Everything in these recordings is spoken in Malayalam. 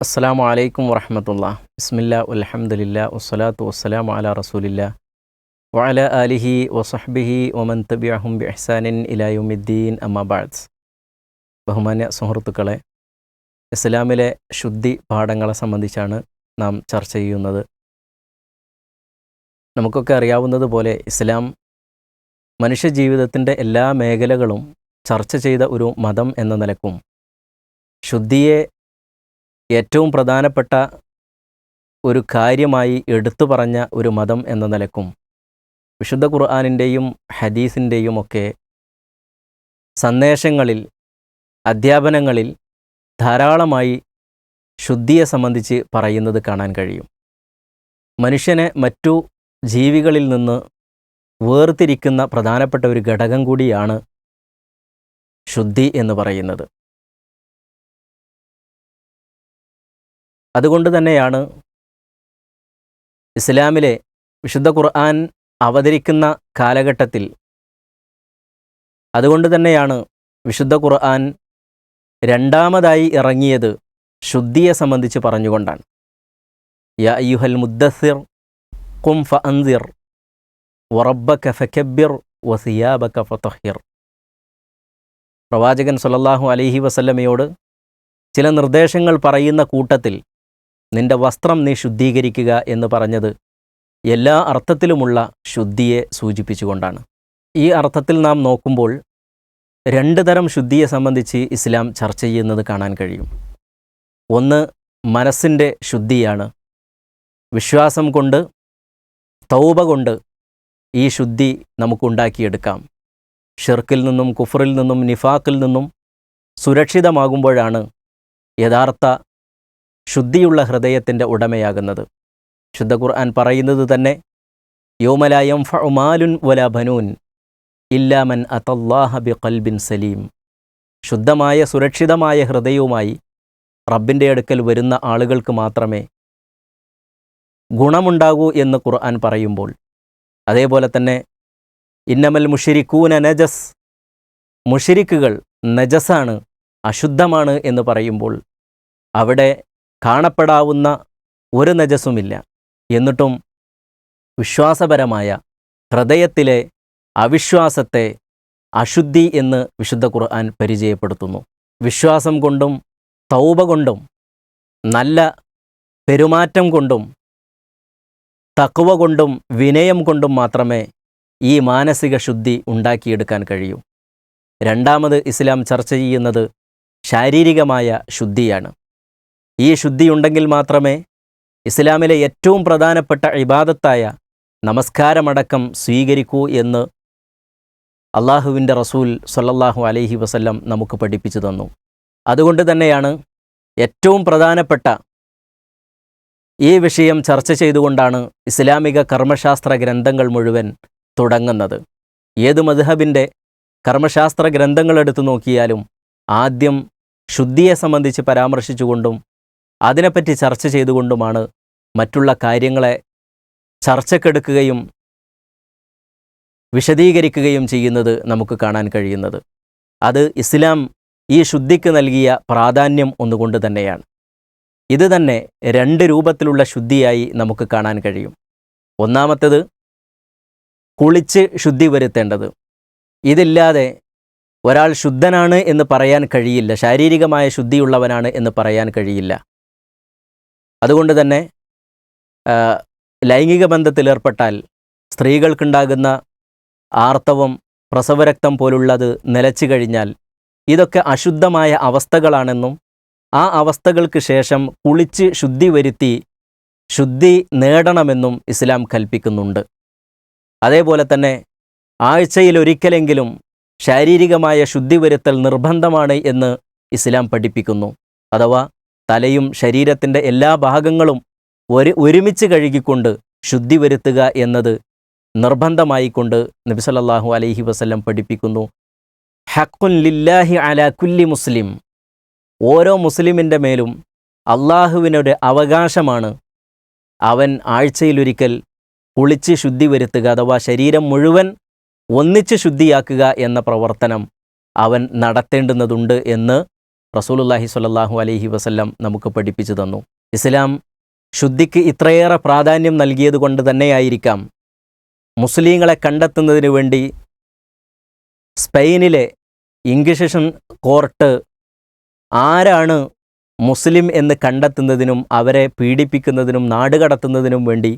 അസ്സാം വലൈക്കും വറഹമത്തുള്ള. ബിസ്മില്ല അലഹമുല്ല വസ്സലാത്തു വസ്സലാം അല റസൂലില്ല. വഅല അലിഹി വസഹ്ബിഹി ഒമൻ തബിഅഹും ബി അഹ്സാനിൻ ഇലായുമിദ്ദീൻ ബഹുമാന്യ സുഹൃത്തുക്കളെ ഇസ്ലാമിലെ ശുദ്ധി പാഠങ്ങളെ സംബന്ധിച്ചാണ് നാം ചർച്ച ചെയ്യുന്നത്. നമുക്കൊക്കെ അറിയാവുന്നത് പോലെ ഇസ്ലാം മനുഷ്യജീവിതത്തിന്റെ എല്ലാ മേഖലകളും ചർച്ച ചെയ്ത ഒരു മതം എന്ന നിലക്കും ശുദ്ധിയെ ഏറ്റവും പ്രധാനപ്പെട്ട ഒരു കാര്യമായി എടുത്തു പറഞ്ഞ ഒരു മതം എന്ന നിലക്കും വിശുദ്ധ ഖുർആാനിന്റെയും ഹദീസിന്റെയും ഒക്കെ സന്ദേശങ്ങളിൽ അധ്യാപനങ്ങളിൽ ധാരാളമായി ശുദ്ധിയെ സംബന്ധിച്ച് പറയുന്നത് കാണാൻ കഴിയും. മനുഷ്യനെ മറ്റു ജീവികളിൽ നിന്ന് വേർതിരിക്കുന്ന പ്രധാനപ്പെട്ട ഒരു ഘടകം കൂടിയാണ് ശുദ്ധി എന്ന് പറയുന്നത്. അതുകൊണ്ട് തന്നെയാണ് ഇസ്ലാമിലെ വിശുദ്ധ ഖുർആൻ അവതരിക്കുന്ന കാലഘട്ടത്തിൽ അതുകൊണ്ട് തന്നെയാണ് വിശുദ്ധ ഖുർആൻ രണ്ടാമതായി ഇറങ്ങിയത് ശുദ്ധിയെ സംബന്ധിച്ച് പറഞ്ഞുകൊണ്ടാണ്. യ അയ്യുഹൽ മുദ്ദസിർ കും ഫ അന്തിർ വറബ്ബക ഫക്കബ്ബിർ വസിയാബക ഫതഹിർ. പ്രവാചകൻ സല്ലല്ലാഹു അലഹി വസല്ലമയോട് ചില നിർദ്ദേശങ്ങൾ പറയുന്ന കൂട്ടത്തിൽ നിന്റെ വസ്ത്രം നീ ശുദ്ധീകരിക്കുക എന്ന് പറഞ്ഞത് എല്ലാ അർത്ഥത്തിലുമുള്ള ശുദ്ധിയെ സൂചിപ്പിച്ചുകൊണ്ടാണ്. ഈ അർത്ഥത്തിൽ നാം നോക്കുമ്പോൾ രണ്ട് തരം ശുദ്ധിയെ സംബന്ധിച്ച് ഇസ്ലാം ചർച്ച ചെയ്യുന്നത് കാണാൻ കഴിയും. ഒന്ന് മനസ്സിന്റെ ശുദ്ധിയാണ്. വിശ്വാസം കൊണ്ട് തൗബ കൊണ്ട് ഈ ശുദ്ധി നമുക്കുണ്ടാക്കിയെടുക്കാം ഷിർക്കിൽ നിന്നും കുഫറിൽ നിന്നും നിഫാക്കിൽ നിന്നും സുരക്ഷിതമാകുമ്പോഴാണ് യഥാർത്ഥ ശുദ്ധിയുള്ള ഹൃദയത്തിന്റെ ഉടമയാകുന്നത്. ശുദ്ധ ഖുർആൻ പറയുന്നത് തന്നെ യോമലായം ഫുമാലുൻ വല ബനൂൻ ഇല്ലാമൻ അതല്ലാഹ ബി കൽബിൻ സലീം. ശുദ്ധമായ സുരക്ഷിതമായ ഹൃദയവുമായി റബ്ബിന്റെ അടുക്കൽ വരുന്ന ആളുകൾക്ക് മാത്രമേ ഗുണമുണ്ടാകൂ എന്ന് ഖുർആൻ പറയുമ്പോൾ അതേപോലെ തന്നെ ഇന്നമൽ മുഷിരിക്കൂന നജസ്. മുഷിരിക്കുകൾ നജസാണ് അശുദ്ധമാണ് എന്ന് പറയുമ്പോൾ അവിടെ കാണപ്പെടാവുന്ന ഒരു നജസുമില്ല എന്നിട്ടും വിശ്വാസപരമായ ഹൃദയത്തിലെ അവിശ്വാസത്തെ അശുദ്ധി എന്ന് വിശുദ്ധ ഖുർആൻ പരിചയപ്പെടുത്തുന്നു. വിശ്വാസം കൊണ്ടും തൗബ കൊണ്ടും നല്ല പെരുമാറ്റം കൊണ്ടും തക്കുവ കൊണ്ടും വിനയം കൊണ്ടും മാത്രമേ ഈ മാനസിക ശുദ്ധി ഉണ്ടാക്കിയെടുക്കാൻ കഴിയൂ. രണ്ടാമത് ഇസ്ലാം ചർച്ച ചെയ്യുന്നത് ശാരീരികമായ ശുദ്ധിയാണ്. ഈ ശുദ്ധിയുണ്ടെങ്കിൽ മാത്രമേ ഇസ്ലാമിലെ ഏറ്റവും പ്രധാനപ്പെട്ട ഇബാദത്തായ നമസ്കാരമടക്കം സ്വീകരിക്കൂ എന്ന് അള്ളാഹുവിന്റെ റസൂൽ സല്ലല്ലാഹു അലൈഹി വസല്ലം നമുക്ക് പഠിപ്പിച്ചു തന്നു. അതുകൊണ്ട് തന്നെയാണ് ഏറ്റവും പ്രധാനപ്പെട്ട ഈ വിഷയം ചർച്ച ചെയ്തുകൊണ്ടാണ് ഇസ്ലാമിക കർമ്മശാസ്ത്ര ഗ്രന്ഥങ്ങൾ മുഴുവൻ തുടങ്ങുന്നത്. ഏത് മധുഹബിന്റെ കർമ്മശാസ്ത്ര ഗ്രന്ഥങ്ങൾ എടുത്തു നോക്കിയാലും ആദ്യം ശുദ്ധിയെ സംബന്ധിച്ച് പരാമർശിച്ചുകൊണ്ടും അതിനെപ്പറ്റി ചർച്ച ചെയ്തുകൊണ്ടുമാണ് മറ്റുള്ള കാര്യങ്ങളെ ചർച്ചക്കെടുക്കുകയും വിശദീകരിക്കുകയും ചെയ്യുന്നത് നമുക്ക് കാണാൻ കഴിയുന്നത്. അത് ഇസ്ലാം ഈ ശുദ്ധിക്ക് നൽകിയ പ്രാധാന്യം ഒന്നുകൊണ്ട് തന്നെയാണ്. ഇത് തന്നെ രണ്ട് രൂപത്തിലുള്ള ശുദ്ധിയായി നമുക്ക് കാണാൻ കഴിയും. ഒന്നാമത്തേത് കുളിച്ച് ശുദ്ധി വരുത്തേണ്ടത്. ഇതില്ലാതെ ഒരാൾ ശുദ്ധനാണ് എന്ന് പറയാൻ കഴിയില്ല ശാരീരികമായ ശുദ്ധിയുള്ളവനാണ് എന്ന് പറയാൻ കഴിയില്ല. അതുകൊണ്ട് തന്നെ ലൈംഗിക ബന്ധത്തിലേർപ്പെട്ടാൽ സ്ത്രീകൾക്കുണ്ടാകുന്ന ആർത്തവം പ്രസവരക്തം പോലുള്ളത് നിലച്ചു കഴിഞ്ഞാൽ ഇതൊക്കെ അശുദ്ധമായ അവസ്ഥകളാണെന്നും ആ അവസ്ഥകൾക്ക് ശേഷം കുളിച്ച് ശുദ്ധി വരുത്തി ശുദ്ധി നേടണമെന്നും ഇസ്ലാം കൽപ്പിക്കുന്നുണ്ട്. അതേപോലെ തന്നെ ആഴ്ചയിൽ ഒരിക്കലെങ്കിലും ശാരീരികമായ ശുദ്ധി വരുത്തൽ നിർബന്ധമാണ് എന്ന് ഇസ്ലാം പഠിപ്പിക്കുന്നു. അഥവാ തലയും ശരീരത്തിന്റെ എല്ലാ ഭാഗങ്ങളും ഒരു ഒരുമിച്ച് കഴുകിക്കൊണ്ട് ശുദ്ധി വരുത്തുക എന്നത് നിർബന്ധമായിക്കൊണ്ട് നബി സല്ലല്ലാഹു അലൈഹി വസല്ലം പഠിപ്പിക്കുന്നു. ഹക്കുൻ ലില്ലാഹി അല കുല്ലി മുസ്ലിം. ഓരോ മുസ്ലിമിന്റെ മേലും അള്ളാഹുവിനൊരു അവകാശമാണ് അവൻ ആഴ്ചയിലൊരിക്കൽ കുളിച്ച് ശുദ്ധി വരുത്തുക അഥവാ ശരീരം മുഴുവൻ ഒന്നിച്ച് ശുദ്ധിയാക്കുക എന്ന പ്രവർത്തനം അവൻ നടത്തേണ്ടുന്നതുണ്ട് എന്ന് റസൂലുല്ലാഹി സ്വല്ലല്ലാഹു അലൈഹി വസല്ലം നമുക്ക് പഠിപ്പിച്ചു തന്നു. ഇസ്ലാം ശുദ്ധിക്ക് ഇത്രയേറെ പ്രാധാന്യം നൽകിയത് കൊണ്ട് തന്നെയായിരിക്കാം. മുസ്ലിങ്ങളെ കണ്ടെത്തുന്നതിന് വേണ്ടി സ്പെയിനിലെ ഇംഗ്ലീഷൻ കോർട്ട് ആരാണ് മുസ്ലിം എന്ന് കണ്ടെത്തുന്നതിനും അവരെ പീഡിപ്പിക്കുന്നതിനും നാടുകടത്തുന്നതിനും വേണ്ടി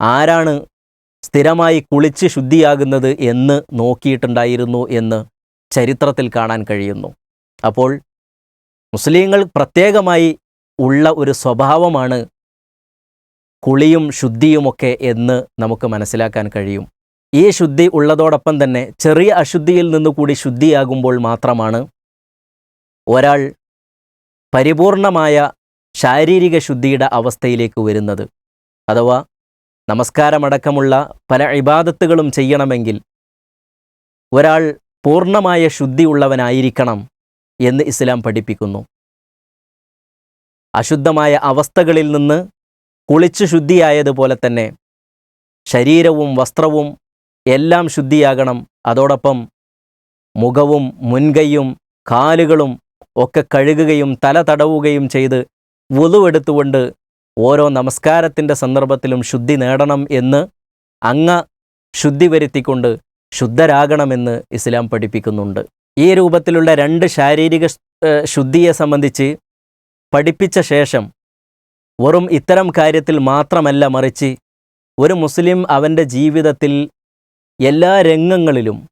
ആരാണ് സ്ഥിരമായി കുളിച്ച് ശുദ്ധിയാകുന്നത് എന്ന് നോക്കിയിട്ടുണ്ടായിരുന്നു എന്ന് ചരിത്രത്തിൽ കാണാൻ കഴിയുന്നു. അപ്പോൾ മുസ്ലിങ്ങൾ പ്രത്യേകമായി ഉള്ള ഒരു സ്വഭാവമാണ് കുളിയും ശുദ്ധിയുമൊക്കെ എന്ന് നമുക്ക് മനസ്സിലാക്കാൻ കഴിയും. ഈ ശുദ്ധി ഉള്ളതോടൊപ്പം തന്നെ ചെറിയ അശുദ്ധിയിൽ നിന്ന് കൂടി ശുദ്ധിയാകുമ്പോൾ മാത്രമാണ് ഒരാൾ പരിപൂർണമായ ശാരീരിക ശുദ്ധിയുടെ അവസ്ഥയിലേക്ക് വരുന്നത്. അഥവാ നമസ്കാരമടക്കമുള്ള പല ഇബാദത്തുകളും ചെയ്യണമെങ്കിൽ ഒരാൾ പൂർണമായ ശുദ്ധിയുള്ളവനായിരിക്കണം എന്ന് ഇസ്ലാം പഠിപ്പിക്കുന്നു. അശുദ്ധമായ അവസ്ഥകളിൽ നിന്ന് കുളിച്ച് ശുദ്ധിയായതുപോലെ തന്നെ ശരീരവും വസ്ത്രവും എല്ലാം ശുദ്ധിയാകണം. അതോടൊപ്പം മുഖവും മുൻകൈയും കാലുകളും ഒക്കെ കഴുകുകയും തല തടവുകയും ചെയ്ത് വുളുവെടുത്തുകൊണ്ട് ഓരോ നമസ്കാരത്തിന്റെ സന്ദർഭത്തിലും ശുദ്ധി നേടണം എന്ന് അങ്ങ ശുദ്ധി വരുത്തിക്കൊണ്ട് ശുദ്ധരാകണമെന്ന് ഇസ്ലാം പഠിപ്പിക്കുന്നുണ്ട്. ഈ രൂപത്തിലുള്ള രണ്ട് ശാരീരിക ശുദ്ധിയെ സംബന്ധിച്ച് പഠിപ്പിച്ച ശേഷം വെറും ഇത്തരം കാര്യത്തിൽ മാത്രമല്ല മറിച്ച് ഒരു മുസ്ലിം അവന്റെ ജീവിതത്തിൽ എല്ലാ രംഗങ്ങളിലും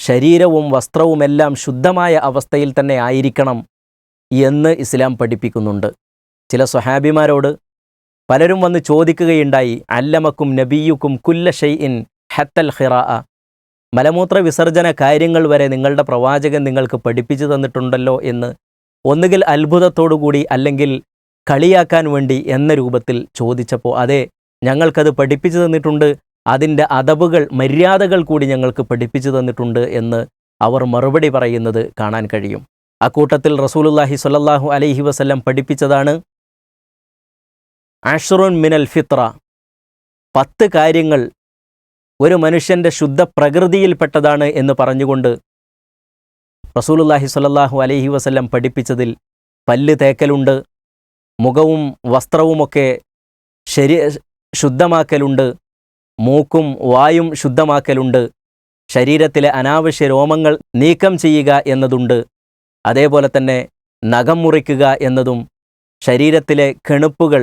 ശരീരവും വസ്ത്രവുമെല്ലാം ശുദ്ധമായ അവസ്ഥയിൽ തന്നെ ആയിരിക്കണം എന്ന് ഇസ്ലാം പഠിപ്പിക്കുന്നുണ്ട്. ചില സ്വഹാബിമാരോട് പലരും വന്ന് ചോദിക്കുകയുണ്ടായി അല്ലമക്കും നബിയുക്കും കുല്ല ഷെയ്ഇൻ ഹത്തൽ ഹിറാ മലമൂത്ര വിസർജന കാര്യങ്ങൾ വരെ നിങ്ങളുടെ പ്രവാചകൻ നിങ്ങൾക്ക് പഠിപ്പിച്ചു തന്നിട്ടുണ്ടല്ലോ എന്ന് ഒന്നുകിൽ അത്ഭുതത്തോടുകൂടി അല്ലെങ്കിൽ കളിയാക്കാൻ വേണ്ടി എന്ന രൂപത്തിൽ ചോദിച്ചപ്പോൾ അതെ ഞങ്ങൾക്കത് പഠിപ്പിച്ചു തന്നിട്ടുണ്ട്. അതിന്റെ അതവുകൾ മര്യാദകൾ കൂടി ഞങ്ങൾക്ക് പഠിപ്പിച്ചു തന്നിട്ടുണ്ട് എന്ന് അവർ മറുപടി പറയുന്നത് കാണാൻ കഴിയും. അക്കൂട്ടത്തിൽ റസൂലുല്ലാഹി സ്വല്ലല്ലാഹു അലൈഹി വസല്ലം പഠിപ്പിച്ചതാണ് ആഷറുൻ മിനൽ ഫിത്ര. പത്ത് കാര്യങ്ങൾ ഒരു മനുഷ്യന്റെ ശുദ്ധ പ്രകൃതിയിൽപ്പെട്ടതാണ് എന്ന് പറഞ്ഞുകൊണ്ട് റസൂലുല്ലാഹി സ്വല്ലല്ലാഹു അലൈഹി വസല്ലം പഠിപ്പിച്ചതിൽ പല്ല് തേക്കലുണ്ട് മുഖവും വസ്ത്രവുമൊക്കെ ശരി ശുദ്ധമാക്കലുണ്ട് മൂക്കും വായും ശുദ്ധമാക്കലുണ്ട് ശരീരത്തിലെ അനാവശ്യ രോമങ്ങൾ നീക്കം ചെയ്യുക എന്നതുണ്ട് അതേപോലെ തന്നെ നഖം മുറിക്കുക എന്നതും ശരീരത്തിലെ കെണുപ്പുകൾ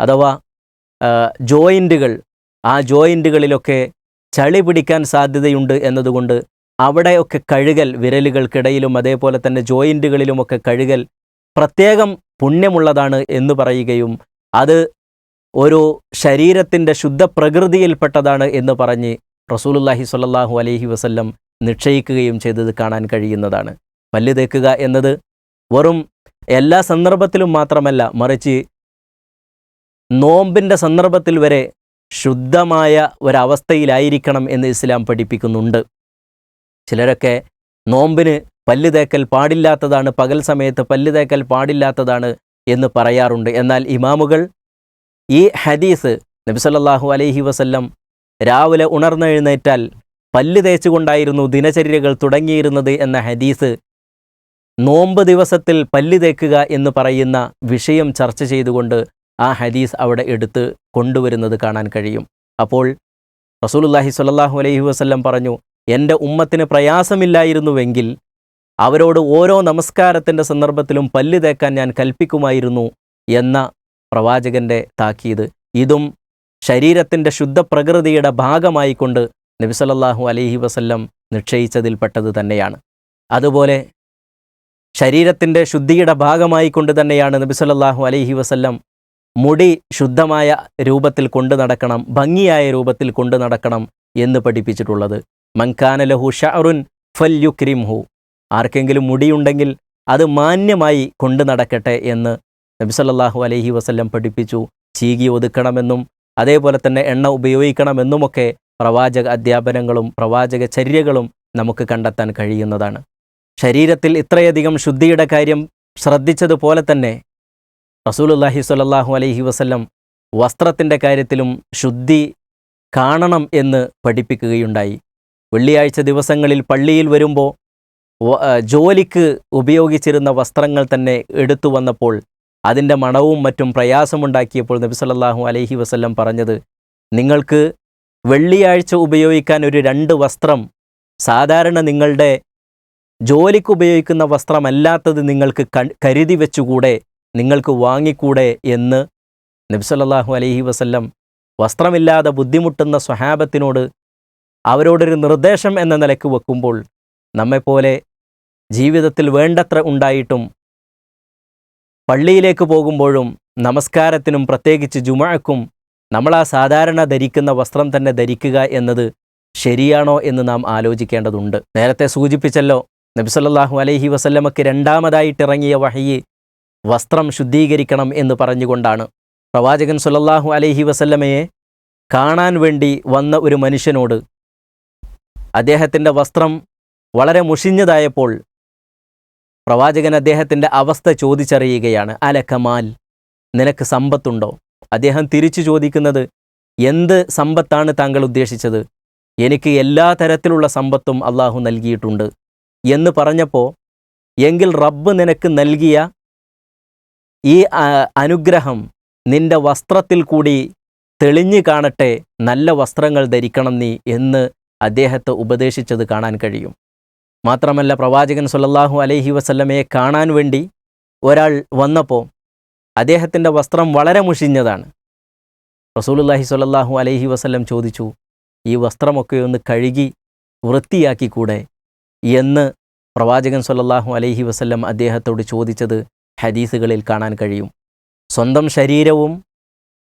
അഥവാ ജോയിന്റുകൾ ആ ജോയിന്റുകളിലൊക്കെ ചളി പിടിക്കാൻ സാധ്യതയുണ്ട് എന്നതുകൊണ്ട് അവിടെയൊക്കെ കഴുകൽ വിരലുകൾക്കിടയിലും അതേപോലെ തന്നെ ജോയിന്റുകളിലുമൊക്കെ കഴുകൽ പ്രത്യേകം പുണ്യമുള്ളതാണ് എന്ന് പറയുകയും അത് ഒരു ശരീരത്തിന്റെ ശുദ്ധ പ്രകൃതിയിൽപ്പെട്ടതാണ് എന്ന് പറഞ്ഞ് റസൂലുല്ലാഹി സ്വല്ലാഹു അലൈഹി വസല്ലം നിശ്ചയിക്കുകയും ചെയ്തത് കാണാൻ കഴിയുന്നതാണ്. പല്ല് തേക്കുക എന്നത് വെറും എല്ലാ സന്ദർഭത്തിലും മാത്രമല്ല മറിച്ച് നോമ്പിന്റെ സന്ദർഭത്തിൽ വരെ ശുദ്ധമായ ഒരവസ്ഥയിലായിരിക്കണം എന്ന് ഇസ്ലാം പഠിപ്പിക്കുന്നുണ്ട്. ചിലരൊക്കെ നോമ്പിന് പല്ല് തേക്കൽ പാടില്ലാത്തതാണ് പകൽ സമയത്ത് പല്ല് തേക്കൽ പാടില്ലാത്തതാണ് എന്ന് പറയാറുണ്ട്. എന്നാൽ ഇമാമുകൾ ഈ ഹദീസ് നബിസല്ലാഹു അലൈഹി വസല്ലം രാവിലെ ഉണർന്നെഴുന്നേറ്റാൽ പല്ല് തേച്ചുകൊണ്ടായിരുന്നു ദിനചര്യകൾ തുടങ്ങിയിരുന്നത് എന്ന ഹദീസ് നോമ്പ് ദിവസത്തിൽ പല്ല് തേക്കുക എന്ന് പറയുന്ന വിഷയം ചർച്ച ചെയ്തുകൊണ്ട് ആ ഹദീസ് അവിടെ എടുത്ത് കൊണ്ടുവരുന്നത് കാണാൻ കഴിയും. അപ്പോൾ റസൂലുല്ലാഹി സ്വല്ലല്ലാഹു അലൈഹി വസല്ലം പറഞ്ഞു എന്റെ ഉമ്മത്തിന് പ്രയാസമില്ലായിരുന്നുവെങ്കിൽ അവരോട് ഓരോ നമസ്കാരത്തിന്റെ സന്ദർഭത്തിലും പല്ല് തേക്കാൻ ഞാൻ കൽപ്പിക്കുമായിരുന്നു എന്ന പ്രവാചകന്റെ താക്കീത്. ഇതും ശരീരത്തിന്റെ ശുദ്ധ പ്രകൃതിയുടെ ഭാഗമായിക്കൊണ്ട് നബി അലഹി വസല്ലം നിശ്ചയിച്ചതിൽപ്പെട്ടത് തന്നെയാണ്. അതുപോലെ ശരീരത്തിന്റെ ശുദ്ധിയുടെ ഭാഗമായിക്കൊണ്ട് തന്നെയാണ് നബി അലഹി അലൈഹി വസല്ലം മുടി ശുദ്ധമായ രൂപത്തിൽ കൊണ്ടു നടക്കണം ഭംഗിയായ രൂപത്തിൽ കൊണ്ടു നടക്കണം എന്ന് പഠിപ്പിച്ചിട്ടുള്ളത്. മങ്കാന ലഹു ഷഅറുൻ ഫല്യുക്രിംഹു. ആർക്കെങ്കിലും മുടിയുണ്ടെങ്കിൽ അത് മാന്യമായി കൊണ്ടു നടക്കട്ടെ എന്ന് നബിസല്ലാഹു അലൈഹി വസല്ലം പഠിപ്പിച്ചു. ചീകി ഒതുക്കണമെന്നും അതേപോലെ തന്നെ എണ്ണ ഉപയോഗിക്കണമെന്നുമൊക്കെ പ്രവാചക അധ്യാപനങ്ങളും പ്രവാചക ചര്യകളും നമുക്ക് കണ്ടെത്താൻ കഴിയുന്നതാണ്. ശരീരത്തിൽ ഇത്രയധികം ശുദ്ധിയുടെ കാര്യം ശ്രദ്ധിച്ചതുപോലെ തന്നെ റസൂലുല്ലാഹി സ്വല്ലല്ലാഹു അലൈഹി വസല്ലം വസ്ത്രത്തിന്റെ കാര്യത്തിലും ശുദ്ധി കാണണം എന്ന് പഠിപ്പിക്കുകയുണ്ടായി. വെള്ളിയാഴ്ച ദിവസങ്ങളിൽ പള്ളിയിൽ വരുമ്പോൾ ജോലിക്ക് ഉപയോഗിച്ചിരുന്ന വസ്ത്രങ്ങൾ തന്നെ എടുത്തു വന്നപ്പോൾ അതിന്റെ മണവും മറ്റും പ്രയാസമുണ്ടാക്കിയപ്പോൾ നബി സല്ലാഹു അലൈഹി വസല്ലം പറഞ്ഞത് നിങ്ങൾക്ക് വെള്ളിയാഴ്ച ഉപയോഗിക്കാൻ ഒരു രണ്ട് വസ്ത്രം സാധാരണ നിങ്ങളുടെ ജോലിക്ക് ഉപയോഗിക്കുന്ന വസ്ത്രമല്ലാത്തത് നിങ്ങൾക്ക് കരുതി വെച്ചുകൂടെ നിങ്ങൾക്ക് വാങ്ങിക്കൂടെ എന്ന് നബി അലഹി വസല്ലം വസ്ത്രമില്ലാതെ ബുദ്ധിമുട്ടുന്ന സ്വഹാബത്തിനോട് അവരോടൊരു നിർദ്ദേശം എന്ന നിലയ്ക്ക് വെക്കുമ്പോൾ നമ്മെപ്പോലെ ജീവിതത്തിൽ വേണ്ടത്ര ഉണ്ടായിട്ടും പള്ളിയിലേക്ക് പോകുമ്പോഴും നമസ്കാരത്തിനും പ്രത്യേകിച്ച് ജുമഴക്കും നമ്മളാ സാധാരണ ധരിക്കുന്ന വസ്ത്രം തന്നെ ധരിക്കുക എന്നത് ശരിയാണോ എന്ന് നാം ആലോചിക്കേണ്ടതുണ്ട്. നേരത്തെ സൂചിപ്പിച്ചല്ലോ നബിസല്ലാഹു അലൈഹി വസല്ലമക്ക് രണ്ടാമതായിട്ടിറങ്ങിയ വഹയി വസ്ത്രം ശുദ്ധീകരിക്കണം എന്ന് പറഞ്ഞുകൊണ്ടാണ്. പ്രവാചകൻ സുലല്ലാഹു അലൈഹി വസല്ലമയെ കാണാൻ വേണ്ടി വന്ന ഒരു മനുഷ്യനോട് അദ്ദേഹത്തിന്റെ വസ്ത്രം വളരെ മുഷിഞ്ഞതായപ്പോൾ പ്രവാചകൻ അദ്ദേഹത്തിന്റെ അവസ്ഥ ചോദിച്ചറിയുകയാണ്. അല കമാൽ നിനക്ക് സമ്പത്തുണ്ടോ? അദ്ദേഹം തിരിച്ചു ചോദിക്കുന്നത് എന്ത് സമ്പത്താണ് താങ്കൾ ഉദ്ദേശിച്ചത്? എനിക്ക് എല്ലാ തരത്തിലുള്ള സമ്പത്തും അള്ളാഹു നൽകിയിട്ടുണ്ട്. എന്ന് പറഞ്ഞപ്പോൾ എങ്കിൽ റബ്ബ് നിനക്ക് നൽകിയ ഈ അനുഗ്രഹം നിന്റെ വസ്ത്രത്തിൽ കൂടി തെളിഞ്ഞു കാണട്ടെ നല്ല വസ്ത്രങ്ങൾ ധരിക്കണം നീ എന്ന് അദ്ദേഹത്തെ ഉപദേശിച്ചത് കാണാൻ കഴിയും. മാത്രമല്ല പ്രവാചകൻ സുല്ലാഹു അലൈഹി വസല്ലമയെ കാണാൻ വേണ്ടി ഒരാൾ വന്നപ്പോൾ അദ്ദേഹത്തിന്റെ വസ്ത്രം വളരെ മുഷിഞ്ഞതാണ്. റസൂലുള്ളാഹി സ്വല്ലല്ലാഹു അലൈഹി വസല്ലം ചോദിച്ചു ഈ വസ്ത്രമൊക്കെ ഒന്ന് കഴുകി വൃത്തിയാക്കിക്കൂടെ? എന്ന് പ്രവാചകൻ സ്വല്ലല്ലാഹു അലൈഹി വസല്ലം അദ്ദേഹത്തോട് ചോദിച്ചത് ഹദീസുകളിൽ കാണാൻ കഴിയും. സ്വന്തം ശരീരവും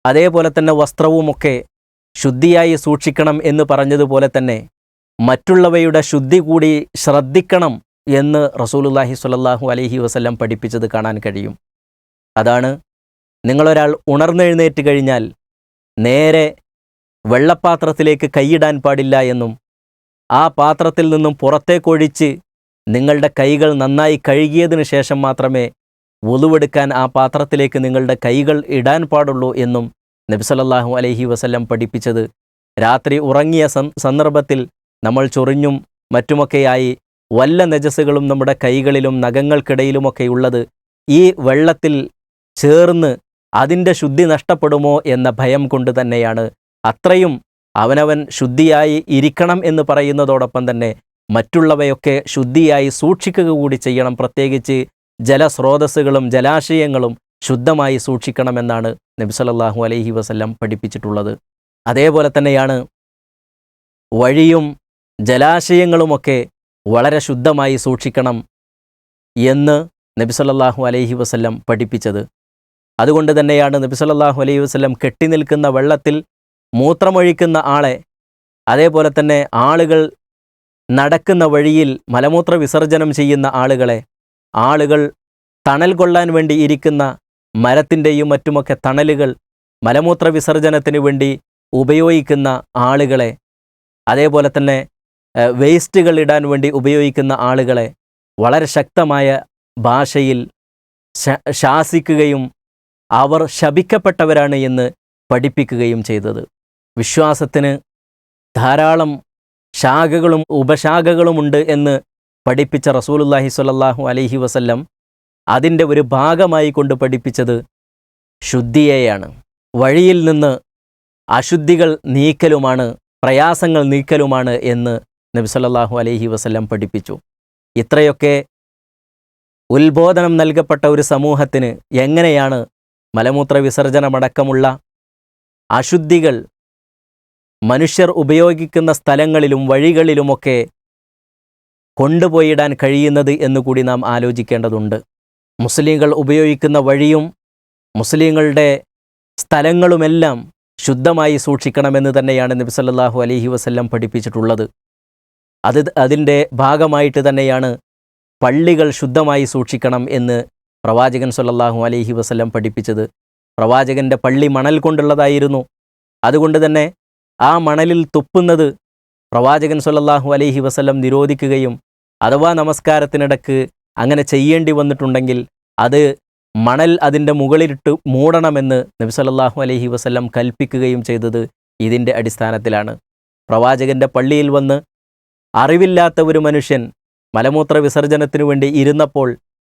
അതേപോലെ തന്നെ വസ്ത്രവുമൊക്കെ ശുദ്ധിയായി സൂക്ഷിക്കണം എന്ന് പറഞ്ഞതുപോലെ തന്നെ മറ്റുള്ളവയുടെ ശുദ്ധി കൂടി ശ്രദ്ധിക്കണം എന്ന് റസൂലുള്ളാഹി സ്വല്ലല്ലാഹു അലഹി വസ്ല്ലാം പഠിപ്പിച്ചത് കാണാൻ കഴിയും. അതാണ് നിങ്ങളൊരാൾ ഉണർന്നെഴുന്നേറ്റ് കഴിഞ്ഞാൽ നേരെ വെള്ളപ്പാത്രത്തിലേക്ക് കൈയിടാൻ പാടില്ല എന്നും ആ പാത്രത്തിൽ നിന്നും പുറത്തേക്കൊഴിച്ച് നിങ്ങളുടെ കൈകൾ നന്നായി കഴുകിയതിനു ശേഷം മാത്രമേ ഒലുവെടുക്കാൻ ആ പാത്രത്തിലേക്ക് നിങ്ങളുടെ കൈകൾ ഇടാൻ പാടുള്ളൂ എന്നും നബിസലല്ലാഹു അലൈഹി വസല്ലം പഠിപ്പിച്ചത്. രാത്രി ഉറങ്ങിയ സന്ദർഭത്തിൽ നമ്മൾ ചൊറിഞ്ഞും മറ്റുമൊക്കെയായി വല്ല നജസ്സുകളും നമ്മുടെ കൈകളിലും നഖങ്ങൾക്കിടയിലുമൊക്കെ ഉള്ളത് ഈ വെള്ളത്തിൽ ചേർന്ന് അതിന്റെ ശുദ്ധി നഷ്ടപ്പെടുമോ എന്ന ഭയം കൊണ്ട് തന്നെയാണ്. അത്രയും അവനവൻ ശുദ്ധിയായി ഇരിക്കണം എന്ന് പറയുന്നതോടൊപ്പം തന്നെ മറ്റുള്ളവയൊക്കെ ശുദ്ധിയായി സൂക്ഷിക്കുക കൂടി ചെയ്യണം. പ്രത്യേകിച്ച് ജലസ്രോതസ്സുകളും ജലാശയങ്ങളും ശുദ്ധമായി സൂക്ഷിക്കണമെന്നാണ് നബി സല്ലല്ലാഹു അലൈഹി വസല്ലം പഠിപ്പിച്ചിട്ടുള്ളത്. അതേപോലെ തന്നെയാണ് വഴിയും ജലാശയങ്ങളുമൊക്കെ വളരെ ശുദ്ധമായി സൂക്ഷിക്കണം എന്ന് നബി സല്ലല്ലാഹു അലൈഹി വസല്ലം പഠിപ്പിച്ചത്. അതുകൊണ്ട് തന്നെയാണ് നബി സല്ലല്ലാഹു അലൈഹി വസല്ലം കെട്ടി നിൽക്കുന്ന വെള്ളത്തിൽ മൂത്രമൊഴിക്കുന്ന ആളെ അതേപോലെ തന്നെ ആളുകൾ നടക്കുന്ന വഴിയിൽ മലമൂത്ര വിസർജനം ചെയ്യുന്ന ആളുകളെ ആളുകൾ തണൽ കൊള്ളാൻ വേണ്ടി ഇരിക്കുന്ന മരത്തിന്റെയും മറ്റുമൊക്കെ തണലുകൾ മലമൂത്ര വിസർജനത്തിന് വേണ്ടി ഉപയോഗിക്കുന്ന ആളുകളെ അതേപോലെ തന്നെ വേസ്റ്റുകൾ ഇടാൻ വേണ്ടി ഉപയോഗിക്കുന്ന ആളുകളെ വളരെ ശക്തമായ ഭാഷയിൽ ശാസിക്കുകയും അവർ ശപിക്കപ്പെട്ടവരാണ് എന്ന് പഠിപ്പിക്കുകയും ചെയ്തത്. വിശ്വാസത്തിന് ധാരാളം ശാഖകളും ഉപശാഖകളുമുണ്ട് എന്ന് പഠിപ്പിച്ച റസൂലുള്ളാഹി സ്വല്ലല്ലാഹു അലൈഹി വസല്ലം അതിന്റെ ഒരു ഭാഗമായി കൊണ്ട് പഠിപ്പിച്ചത് ശുദ്ധിയെയാണ്. വഴിയിൽ നിന്ന് അശുദ്ധികൾ നീക്കലുമാണ് പ്രയാസങ്ങൾ നീക്കലുമാണ് എന്ന് നബി സല്ലല്ലാഹു അലൈഹി വസല്ലം പഠിപ്പിച്ചു. ഇത്രയൊക്കെ ഉത്ബോധനം നൽകപ്പെട്ട ഒരു സമൂഹത്തിന് എങ്ങനെയാണ് മലമൂത്ര വിസർജനമടക്കമുള്ള അശുദ്ധികൾ മനുഷ്യർ ഉപയോഗിക്കുന്ന സ്ഥലങ്ങളിലും വഴികളിലുമൊക്കെ കൊണ്ടുപോയിടാൻ കഴിയുന്നത് എന്നുകൂടി നാം ആലോചിക്കേണ്ടതുണ്ട്. മുസ്ലിങ്ങൾ ഉപയോഗിക്കുന്ന വഴിയും മുസ്ലിങ്ങളുടെ സ്ഥലങ്ങളുമെല്ലാം ശുദ്ധമായി സൂക്ഷിക്കണമെന്ന് തന്നെയാണ് നബിസല്ലാഹു അലഹി വസല്ലം പഠിപ്പിച്ചിട്ടുള്ളത്. അത് അതിന്റെ ഭാഗമായിട്ട് തന്നെയാണ് പള്ളികൾ ശുദ്ധമായി സൂക്ഷിക്കണം എന്ന് പ്രവാചകൻ സല്ലാഹു അലഹി വസല്ലം പഠിപ്പിച്ചത്. പ്രവാചകന്റെ പള്ളി മണൽ കൊണ്ടുള്ളതായിരുന്നു. അതുകൊണ്ട് തന്നെ ആ മണലിൽ തുപ്പുന്നത് പ്രവാചകൻ സല്ലാഹു അലഹി വസല്ലം നിരോധിക്കുകയും അഥവാ നമസ്കാരത്തിനിടക്ക് അങ്ങനെ ചെയ്യേണ്ടി വന്നിട്ടുണ്ടെങ്കിൽ അത് മണൽ അതിന്റെ മുകളിലിട്ട് മൂടണമെന്ന് നബി അലഹി വസ്ല്ലാം കൽപ്പിക്കുകയും ചെയ്തത് ഇതിന്റെ അടിസ്ഥാനത്തിലാണ്. പ്രവാചകന്റെ പള്ളിയിൽ വന്ന് അറിവില്ലാത്ത ഒരു മനുഷ്യൻ മലമൂത്ര വിസർജനത്തിനു വേണ്ടി ഇരുന്നപ്പോൾ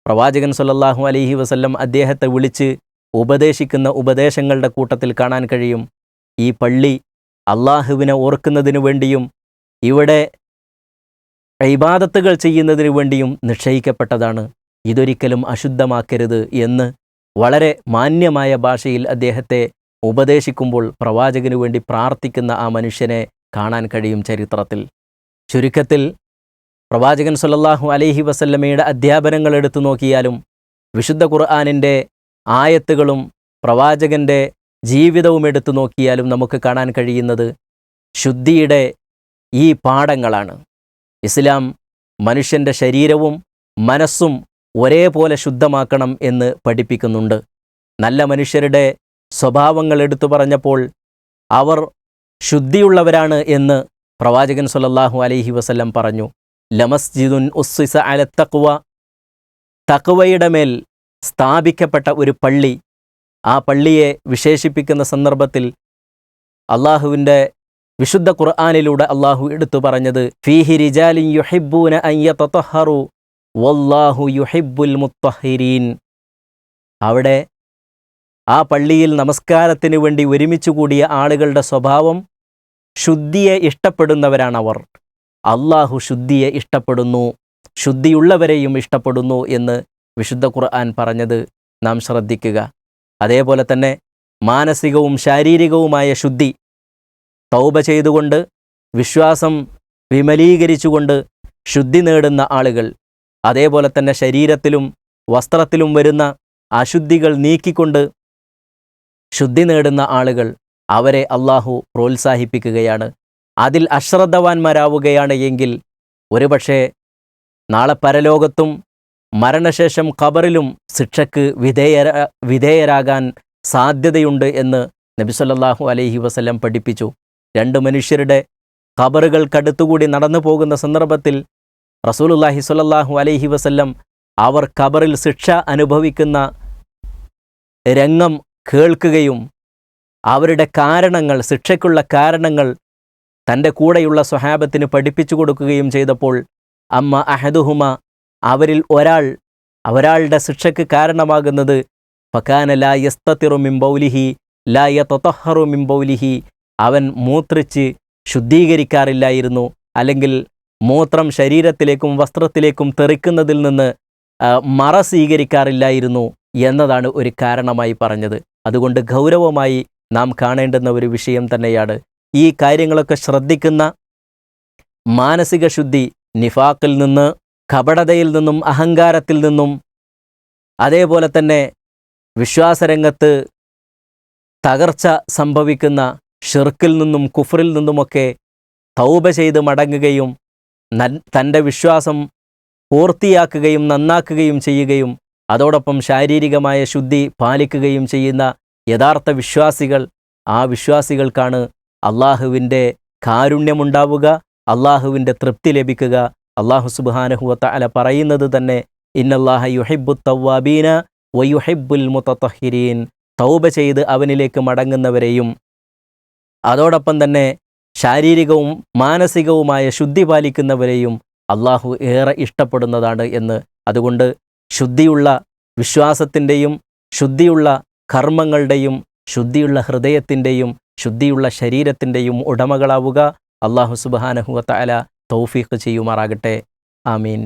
പ്രവാചകൻ സല്ലല്ലാഹു അലഹി വസ്ല്ലം അദ്ദേഹത്തെ വിളിച്ച് ഉപദേശിക്കുന്ന ഉപദേശങ്ങളുടെ കൂട്ടത്തിൽ കാണാൻ കഴിയും. ഈ പള്ളി അള്ളാഹുവിനെ ഓർക്കുന്നതിനു വേണ്ടിയും ഇവിടെ ഇബാദത്തുകൾ ചെയ്യുന്നതിനു വേണ്ടിയും നിശ്ചയിക്കപ്പെട്ടതാണ്. ഇതൊരിക്കലും അശുദ്ധമാക്കരുത് എന്ന് വളരെ മാന്യമായ ഭാഷയിൽ അദ്ദേഹത്തെ ഉപദേശിക്കുമ്പോൾ പ്രവാചകനു വേണ്ടി പ്രാർത്ഥിക്കുന്ന ആ മനുഷ്യനെ കാണാൻ കഴിയും ചരിത്രത്തിൽ. ചുരുക്കത്തിൽ പ്രവാചകൻ സല്ലല്ലാഹു അലൈഹി വസല്ലമയുടെ അധ്യാപനങ്ങൾ എടുത്തു നോക്കിയാലും വിശുദ്ധ ഖുർആാനിന്റെ ആയത്തുകളും പ്രവാചകന്റെ ജീവിതവും എടുത്തു നോക്കിയാലും നമുക്ക് കാണാൻ കഴിയുന്നത് ശുദ്ധിയുടെ ഈ പാഠങ്ങളാണ്. ഇസ്ലാം മനുഷ്യന്റെ ശരീരവും മനസ്സും ഒരേപോലെ ശുദ്ധമാക്കണം എന്ന് പഠിപ്പിക്കുന്നുണ്ട്. നല്ല മനുഷ്യരുടെ സ്വഭാവങ്ങൾ എടുത്തു പറഞ്ഞപ്പോൾ അവർ ശുദ്ധിയുള്ളവരാണ് എന്ന് പ്രവാചകൻ സല്ലല്ലാഹു അലൈഹി വസല്ലം പറഞ്ഞു. ലമസ്ജിദുൻ ഉസ്സിസ അല തക്കുവ തക്കുവയുടെ മേൽ സ്ഥാപിക്കപ്പെട്ട ഒരു പള്ളി. ആ പള്ളിയെ വിശേഷിപ്പിക്കുന്ന സന്ദർഭത്തിൽ അള്ളാഹുവിന്റെ വിശുദ്ധ ഖുർആാനിലൂടെ അള്ളാഹു എടുത്തു പറഞ്ഞത് ഫീഹി വല്ലാഹു അവിടെ ആ പള്ളിയിൽ നമസ്കാരത്തിന് വേണ്ടി ഒരുമിച്ച് കൂടിയ ആളുകളുടെ സ്വഭാവം ശുദ്ധിയെ ഇഷ്ടപ്പെടുന്നവരാണവർ അള്ളാഹു ശുദ്ധിയെ ഇഷ്ടപ്പെടുന്നു ശുദ്ധിയുള്ളവരെയും ഇഷ്ടപ്പെടുന്നു എന്ന് വിശുദ്ധ ഖുർആൻ പറഞ്ഞത് നാം ശ്രദ്ധിക്കുക. അതേപോലെ തന്നെ മാനസികവും ശാരീരികവുമായ ശുദ്ധി തൗബ ചെയ്തുകൊണ്ട് വിശ്വാസം വിമലീകരിച്ചുകൊണ്ട് ശുദ്ധി നേടുന്ന ആളുകൾ അതേപോലെ തന്നെ ശരീരത്തിലും വസ്ത്രത്തിലും വരുന്ന അശുദ്ധികൾ നീക്കിക്കൊണ്ട് ശുദ്ധി നേടുന്ന ആളുകൾ അവരെ അള്ളാഹു പ്രോത്സാഹിപ്പിക്കുകയാണ്. അതിൽ അശ്രദ്ധവാന്മാരാവുകയാണ് എങ്കിൽ ഒരുപക്ഷെ നാളെ പരലോകത്തും മരണശേഷം ഖബറിലും ശിക്ഷയ്ക്ക് വിധേയര വിധേയരാകാൻ സാധ്യതയുണ്ട് എന്ന് നബിസല്ലാഹു അലൈഹി വസല്ലം പഠിപ്പിച്ചു. രണ്ട് മനുഷ്യരുടെ ഖബറുകൾക്കടുത്തുകൂടി നടന്നു പോകുന്ന സന്ദർഭത്തിൽ റസൂലുല്ലാഹി സ്വല്ലല്ലാഹു അലൈഹി വസല്ലം അവർ ഖബറിൽ ശിക്ഷ അനുഭവിക്കുന്ന രംഗം കേൾക്കുകയും അവരുടെ കാരണങ്ങൾ ശിക്ഷയ്ക്കുള്ള കാരണങ്ങൾ തന്റെ കൂടെയുള്ള സ്വഹാബത്തിന് പഠിപ്പിച്ചു കൊടുക്കുകയും ചെയ്തപ്പോൾ അമ്മ അഹദുഹുമ അവരിൽ ഒരാൾ ഒരാളുടെ ശിക്ഷയ്ക്ക് കാരണമാകുന്നത് ഫക്കാന ലാ യസ്തത്തിറു മിംബൗലിഹി ലാ യതഹറു അവൻ മൂത്രിച്ച് ശുദ്ധീകരിക്കാറില്ലായിരുന്നു. അല്ലെങ്കിൽ മൂത്രം ശരീരത്തിലേക്കും വസ്ത്രത്തിലേക്കും തെറിക്കുന്നതിൽ നിന്ന് മറ സ്വീകരിക്കാറില്ലായിരുന്നു എന്നതാണ് ഒരു കാരണമായി പറഞ്ഞത്. അതുകൊണ്ട് ഗൗരവമായി നാം കാണേണ്ടുന്ന ഒരു വിഷയം തന്നെയാണ്. ഈ കാര്യങ്ങളൊക്കെ ശ്രദ്ധിക്കുന്ന മാനസിക ശുദ്ധി നിഫാക്കിൽ നിന്ന് കപടതയിൽ നിന്നും അഹങ്കാരത്തിൽ നിന്നും അതേപോലെ തന്നെ വിശ്വാസരംഗത്ത് തകർച്ച സംഭവിക്കുന്ന ഷിർക്കിൽ നിന്നും കുഫറിൽ നിന്നുമൊക്കെ തൗബ ചെയ്ത് മടങ്ങുകയും തന്റെ വിശ്വാസം പൂർത്തിയാക്കുകയും നന്നാക്കുകയും ചെയ്യുകയും അതോടൊപ്പം ശാരീരികമായ ശുദ്ധി പാലിക്കുകയും ചെയ്യുന്ന യഥാർത്ഥ വിശ്വാസികൾ ആ വിശ്വാസികൾക്കാണ് അള്ളാഹുവിന്റെ കാരുണ്യമുണ്ടാവുക അള്ളാഹുവിന്റെ തൃപ്തി ലഭിക്കുക. അള്ളാഹു സുബാനഹുവത്ത അല പറയുന്നത് തന്നെ ഇന്നല്ലാഹ യുഹിബു തവ്വാബീന വയുഹിബുൽ മുത്തഹിരീൻ തൗബ ചെയ്ത് അവനിലേക്ക് മടങ്ങുന്നവരെയും അതോടൊപ്പം തന്നെ ശാരീരികവും മാനസികവുമായ ശുദ്ധി പാലിക്കുന്നവരെയും അള്ളാഹു ഏറെ ഇഷ്ടപ്പെടുന്നതാണ് എന്ന്. അതുകൊണ്ട് ശുദ്ധിയുള്ള വിശ്വാസത്തിന്റെയും ശുദ്ധിയുള്ള കർമ്മങ്ങളുടെയും ശുദ്ധിയുള്ള ഹൃദയത്തിന്റെയും ശുദ്ധിയുള്ള ശരീരത്തിന്റെയും ഉടമകളാവുക. അള്ളാഹു സുബാനഹുവത്ത തല തൗഫീഖ് ചെയ്യുമാറാകട്ടെ. ആമീൻ.